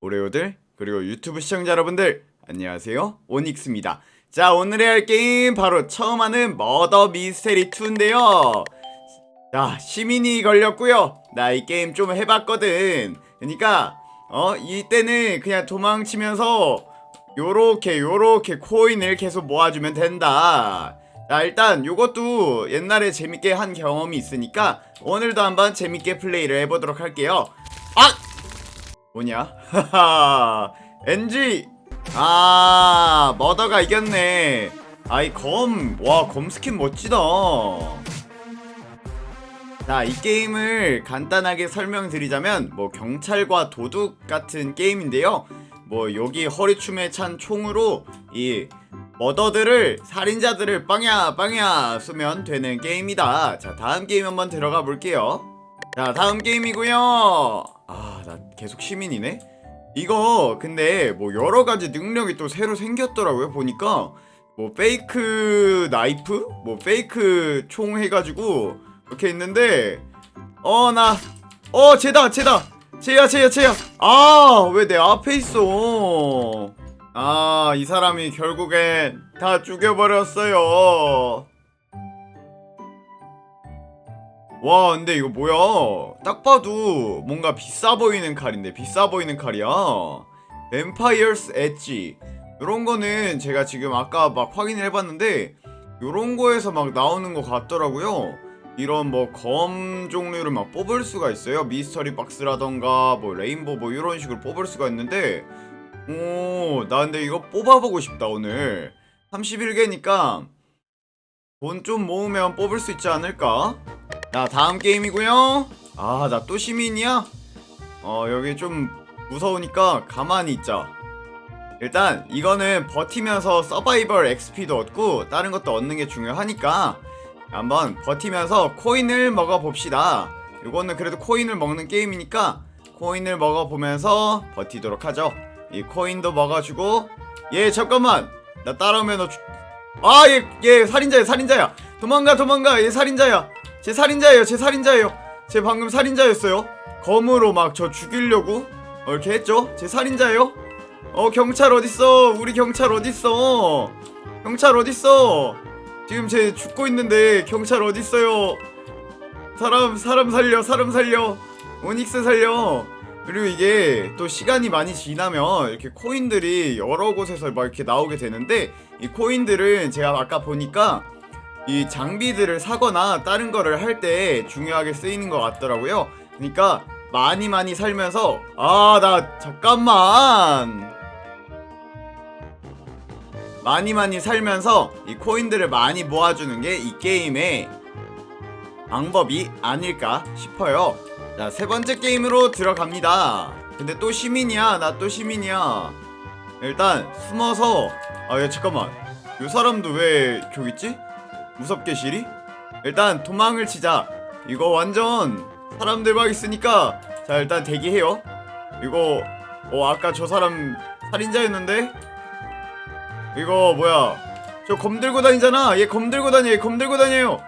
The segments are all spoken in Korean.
오레오들 그리고 유튜브 시청자 여러분들 안녕하세요. 오닉스입니다. 자 오늘의 할 게임 바로 처음 하는 머더 미스테리 2인데요. 자 시민이 걸렸고요. 나 이 게임 좀 해봤거든. 그러니까 어 이때는 그냥 도망치면서 요렇게 요렇게 코인을 계속 모아주면 된다 자 일단 요것도 옛날에 재밌게 한 경험이 있으니까 오늘도 한번 재밌게 플레이를 해보도록 할게요. 아! 뭐냐? 하하. NG 아 머더가 이겼네. 아이 검 와 검 스킨 멋지다. 자 이 게임을 간단하게 설명드리자면 뭐 경찰과 도둑 같은 게임인데요. 뭐 여기 허리춤에 찬 총으로 이 머더들을 살인자들을 빵야 빵야 쏘면 되는 게임이다. 자 다음 게임 한번 들어가 볼게요. 자 다음 게임이고요. 아 나 계속 시민이네. 이거 근데 뭐 여러가지 능력이 또 새로 생겼더라고요 보니까. 뭐 페이크 나이프? 뭐 페이크 총 해가지고 이렇게 있는데. 어 나 어 쟤다 쟤다. 쟤야 쟤야 쟤야. 아 왜 내 앞에 있어 아 이 사람이 결국엔 다 죽여버렸어요. 와 근데 이거 뭐야? 딱 봐도 뭔가 비싸 보이는 칼인데 비싸 보이는 칼이야. 뱀파이어스 엣지 요런 거는 제가 지금 아까 막 확인을 해봤는데 요런 거에서 막 나오는 것 같더라고요. 이런 뭐 검 종류를 막 뽑을 수가 있어요. 미스터리 박스라던가 뭐 레인보 뭐 이런 식으로 뽑을 수가 있는데 오 나 근데 이거 뽑아보고 싶다 오늘. 31개니까 돈 좀 모으면 뽑을 수 있지 않을까? 자 다음 게임이고요. 아 나 또 시민이야? 어 여기 좀 무서우니까 가만히 있자. 일단 이거는 버티면서 서바이벌 XP도 얻고 다른 것도 얻는 게 중요하니까 한번 버티면서 코인을 먹어봅시다. 이거는 그래도 코인을 먹는 게임이니까 코인을 먹어보면서 버티도록 하죠 이 코인도 먹어주고 얘 잠깐만. 나 따라오면 너 아얘 얘 살인자야 살인자야. 도망가 도망가. 얘 살인자야. 제 살인자예요 제 살인자예요. 제 방금 살인자였어요. 검으로 막 저 죽이려고? 어, 이렇게 했죠? 제 살인자예요? 어 경찰 어딨어? 우리 경찰 어딨어? 경찰 어딨어? 지금 쟤 죽고 있는데 경찰 어딨어요? 사람 사람 살려 사람 살려. 오닉스 살려 그리고 이게 또 시간이 많이 지나면 이렇게 코인들이 여러 곳에서 막 이렇게 나오게 되는데 이 코인들은 제가 아까 보니까 이 장비들을 사거나 다른 거를 할 때 중요하게 쓰이는 것 같더라고요. 그러니까 많이 많이 살면서 아 나 잠깐만 많이 많이 살면서 이 코인들을 많이 모아주는 게 이 게임의 방법이 아닐까 싶어요. 자 세 번째 게임으로 들어갑니다. 근데 또 시민이야. 나 또 시민이야. 일단 숨어서 아 야 잠깐만. 이 사람도 왜 저기 있지? 무섭게 시리? 일단 도망을 치자. 이거 완전 사람들 막 있으니까. 자 일단 대기해요. 이거 어 아까 저 사람 살인자였는데? 이거 뭐야? 저 검 들고 다니잖아. 얘 검 들고 다녀. 얘 검 들고 다녀요.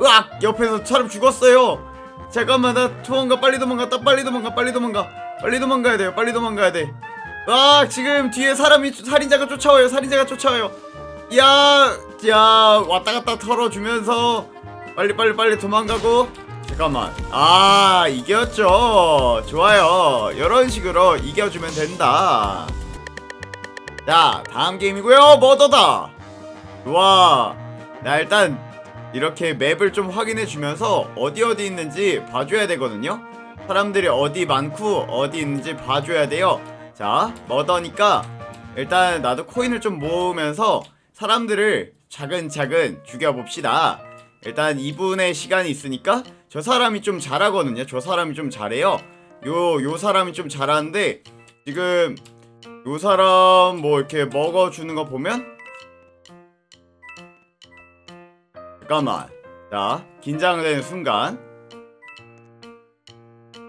으악! 옆에서 사람 죽었어요 잠깐만 나 도망가 빨리 도망가 딱 빨리 도망가 빨리 도망가 빨리 도망가야 돼요 빨리 도망가야 돼 으악 지금 뒤에 사람이 살인자가 쫓아와요 살인자가 쫓아와요 야, 야, 왔다 갔다 털어주면서 빨리 빨리 빨리 도망가고 잠깐만. 아, 이겼죠. 좋아요. 이런 식으로 이겨주면 된다. 자, 다음 게임이고요. 머더다. 좋아. 나 일단 이렇게 맵을 좀 확인해 주면서 어디 어디 있는지 봐줘야 되거든요. 사람들이 어디 많고 어디 있는지 봐줘야 돼요. 자, 머더니까 일단 나도 코인을 좀 모으면서 사람들을 차근차근 죽여봅시다. 일단 2분의 시간이 있으니까 저 사람이 좀 잘하거든요. 저 사람이 좀 잘해요. 요, 요 사람이 좀 잘하는데 지금 요 사람 뭐 이렇게 먹어주는 거 보면 잠깐만. 자, 긴장되는 순간.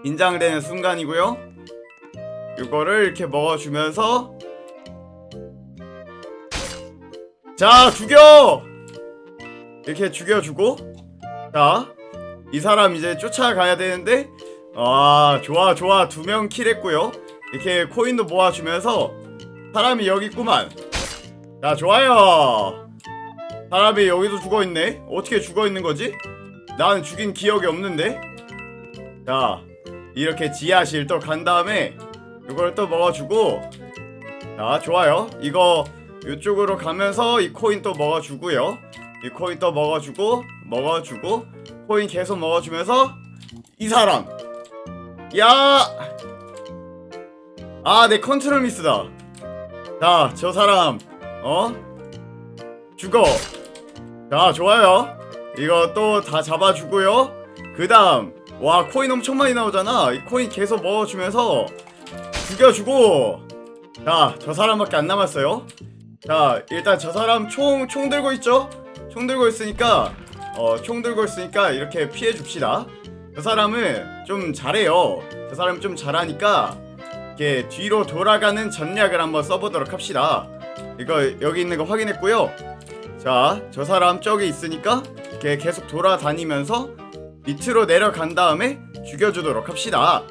긴장되는 순간이고요. 이거를 이렇게 먹어주면서. 자 죽여! 이렇게 죽여주고. 자 이 사람 이제 쫓아가야 되는데. 아 좋아 좋아. 두 명 킬했고요. 이렇게 코인도 모아주면서. 사람이 여기 있구만. 자 좋아요 사람이 여기도 죽어있네? 어떻게 죽어있는 거지? 난 죽인 기억이 없는데? 자 이렇게 지하실 또 간 다음에 이걸 또 먹어주고. 자 좋아요. 이거 이쪽으로 가면서 이 코인 또 먹어주고요. 이 코인 또 먹어주고 먹어주고 코인 계속 먹어주면서 이 사람. 야 아 내 컨트롤 미스다. 자 저 사람 어? 죽어 자 좋아요. 이거 또 다 잡아주고요. 그 다음 와 코인 엄청 많이 나오잖아. 이 코인 계속 먹어주면서 죽여주고. 자 저 사람밖에 안 남았어요. 자 일단 저 사람 총총 들고 있죠? 총 들고 있으니까 어총 들고 있으니까 이렇게 피해 줍시다. 저 사람은 좀 잘해요. 저 사람 좀 잘하니까 이렇게 뒤로 돌아가는 전략을 한번 써보도록 합시다. 이거 여기 있는 거 확인했고요 자 저 사람 저기 있으니까 이렇게 계속 돌아다니면서 밑으로 내려간 다음에 죽여주도록 합시다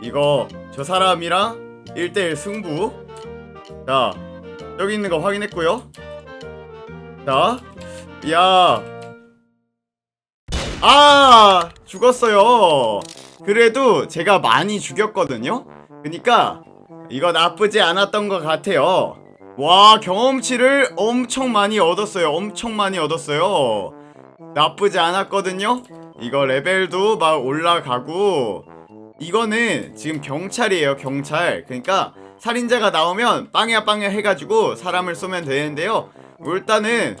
이거 저 사람이랑 1대1 승부 자 여기 있는 거 확인했고요 자 야. 아, 죽었어요. 그래도 제가 많이 죽였거든요. 그니까 이거 나쁘지 않았던 것 같아요. 와, 경험치를 엄청 많이 얻었어요. 엄청 많이 얻었어요. 나쁘지 않았거든요. 이거 레벨도 막 올라가고 이거는 지금 경찰이에요, 경찰. 그러니까 살인자가 나오면 빵야 빵야 해가지고 사람을 쏘면 되는데요. 일단은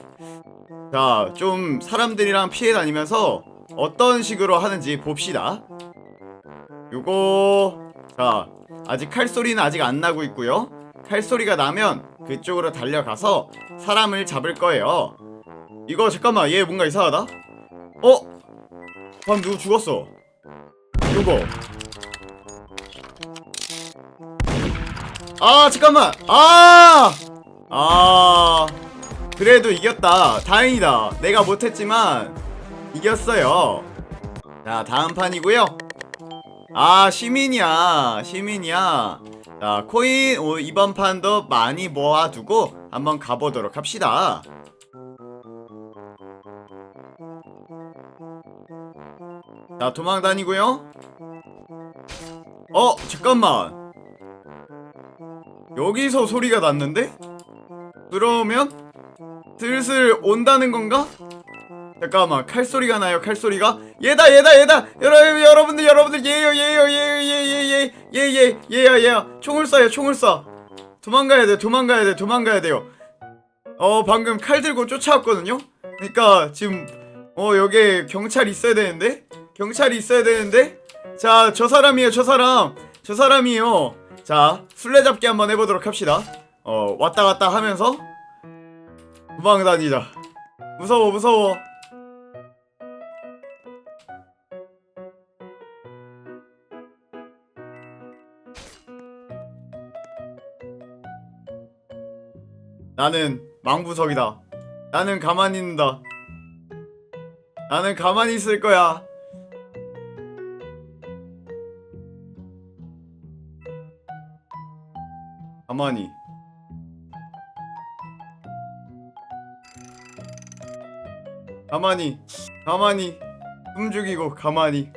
자, 좀 사람들이랑 피해 다니면서 어떤 식으로 하는지 봅시다. 요거 자, 아직 칼소리는 아직 안 나고 있고요. 칼소리가 나면 그쪽으로 달려가서 사람을 잡을 거예요. 이거 잠깐만, 얘 뭔가 이상하다. 어? 방금 누구 죽었어. 요거. 아, 잠깐만. 아! 아. 그래도 이겼다. 다행이다. 내가 못했지만 이겼어요. 자, 다음 판이고요. 아, 시민이야. 시민이야. 자, 코인 오, 이번 판도 많이 모아두고 한번 가보도록 합시다. 자, 도망 다니고요. 어, 잠깐만. 여기서 소리가 났는데? 그러면 슬슬 온다는 건가? 잠깐만 칼소리가 나요 칼소리가 얘다 얘다 얘다. 여러분 여러분들 여러분들 얘요 얘요 얘요 얘얘얘 얘얘 얘야 얘야 총을 쏴요 총을 쏴. 도망가야 돼 도망가야 돼 도망가야 돼요. 어 방금 칼 들고 쫓아왔거든요? 그러니까 지금 어 여기 경찰 있어야 되는데? 경찰이 있어야 되는데? 자 저 사람이에요 저 사람. 저 사람이에요. 자 술래잡기 한번 해보도록 합시다. 어 왔다 갔다 하면서 도망 다니다. 무서워 무서워 나는 망부석이다. 나는 가만히 있는다. 나는 가만히 있을 거야. 가만히. 가만히. 가만히. 숨죽이고 가만히.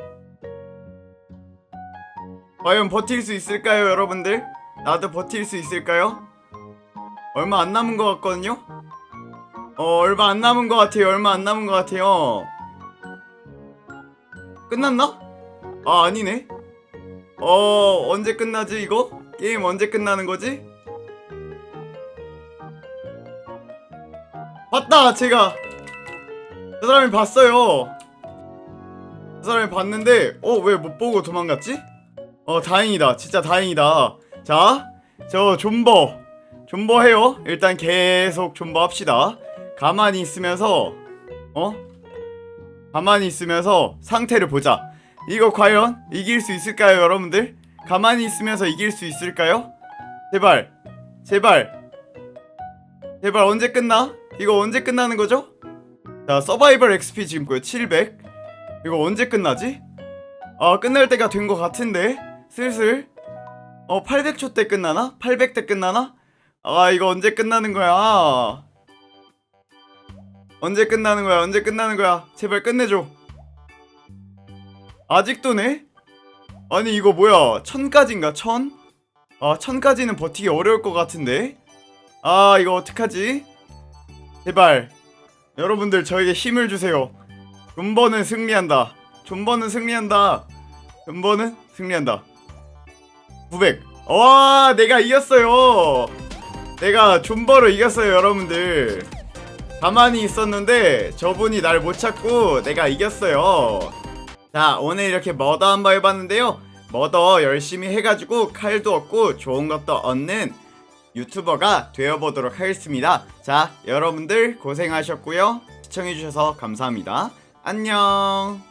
과연 버틸 수 있을까요 여러분들? 나도 버틸 수 있을까요? 얼마 안 남은 것 같거든요? 어 얼마 안 남은 것 같아요 얼마 안 남은 것 같아요 끝났나? 아 아니네 어 언제 끝나지 이거? 게임 언제 끝나는 거지? 봤다 제가 저 사람이 봤어요. 저 사람이 봤는데 어 왜 못 보고 도망갔지? 어 다행이다. 진짜 다행이다. 자, 저 존버 존버 해요. 일단 계속 존버 합시다. 가만히 있으면서 어? 가만히 있으면서 상태를 보자. 이거 과연 이길 수 있을까요, 여러분들? 가만히 있으면서 이길 수 있을까요? 제발, 제발, 제발 언제 끝나? 이거 언제 끝나는 거죠? 자 서바이벌 XP 지금 거의 700 이거 언제 끝나지? 아 끝날 때가 된 것 같은데 슬슬 어 800초 때 끝나나? 800 때 끝나나? 아 이거 언제 끝나는 거야? 언제 끝나는 거야? 언제 끝나는 거야? 제발 끝내줘. 아직도네? 아니 이거 뭐야? 천까지인가? 천? 아 천까지는 버티기 어려울 것 같은데? 아 이거 어떡하지? 제발 여러분들 저에게 힘을 주세요. 존버는 승리한다. 존버는 승리한다. 존버는 승리한다. 900 와 내가 이겼어요 내가 존버로 이겼어요 여러분들. 가만히 있었는데 저분이 날 못 찾고 내가 이겼어요. 자 오늘 이렇게 머더 한번 해봤는데요. 머더 열심히 해가지고 칼도 얻고 좋은 것도 얻는 유튜버가 되어보도록 하겠습니다. 자 여러분들 고생하셨고요. 시청해주셔서 감사합니다. 안녕